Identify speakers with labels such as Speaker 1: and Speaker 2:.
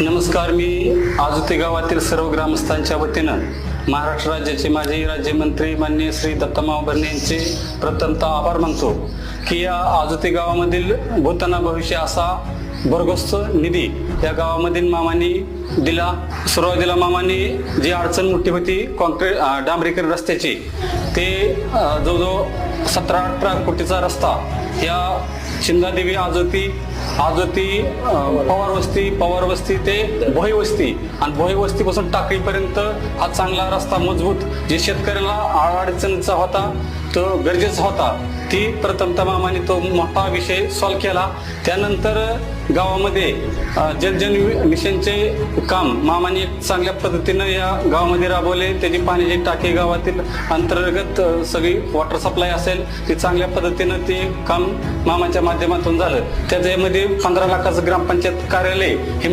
Speaker 1: नमस्कार मी आजुते गावातील सर्व ग्रामस्थांच्या वतीनं महाराष्ट्र राज्याचे माजी राज्यमंत्री माननीय श्री दत्तमाव भरणे यांचे प्रथमतः आभार मानतो की या आजुते गावामधील भूताना भविष्य असा भरगोस्त निधी या गावामधील मामांनी दिला सुरुवातीला मामांनी जी अडचण मोठी होती कॉन्क्रीट डांबरीकर डांबरीकरण रस्त्याची ते जो जवळजवळ सतरा अठरा कोटीचा रस्ता या शिंदादेवी आजोती आजोती पवार वस्ती पवार वस्ती ते भोई वस्ती. आणि भोई वस्तीपासून टाकळीपर्यंत हा चांगला रस्ता मजबूत जे शेतकऱ्याला अडचणीचा होता तो गरजेचा होता. ती प्रथमतः मामाने तो मोठा विषय सॉल्व केला. त्यानंतर गावामध्ये जलजन मिशनचे काम मामाने चांगल्या पद्धतीनं या गावामध्ये राबवले. त्याची पाण्याची टाकी गावातील अंतर्गत सगळी वॉटर सप्लाय असेल ती चांगल्या पद्धतीनं ते काम मामाच्या माध्यमातून झालं. त्याच्यामध्ये पंधरा लाखाचं ग्रामपंचायत कार्यालय हे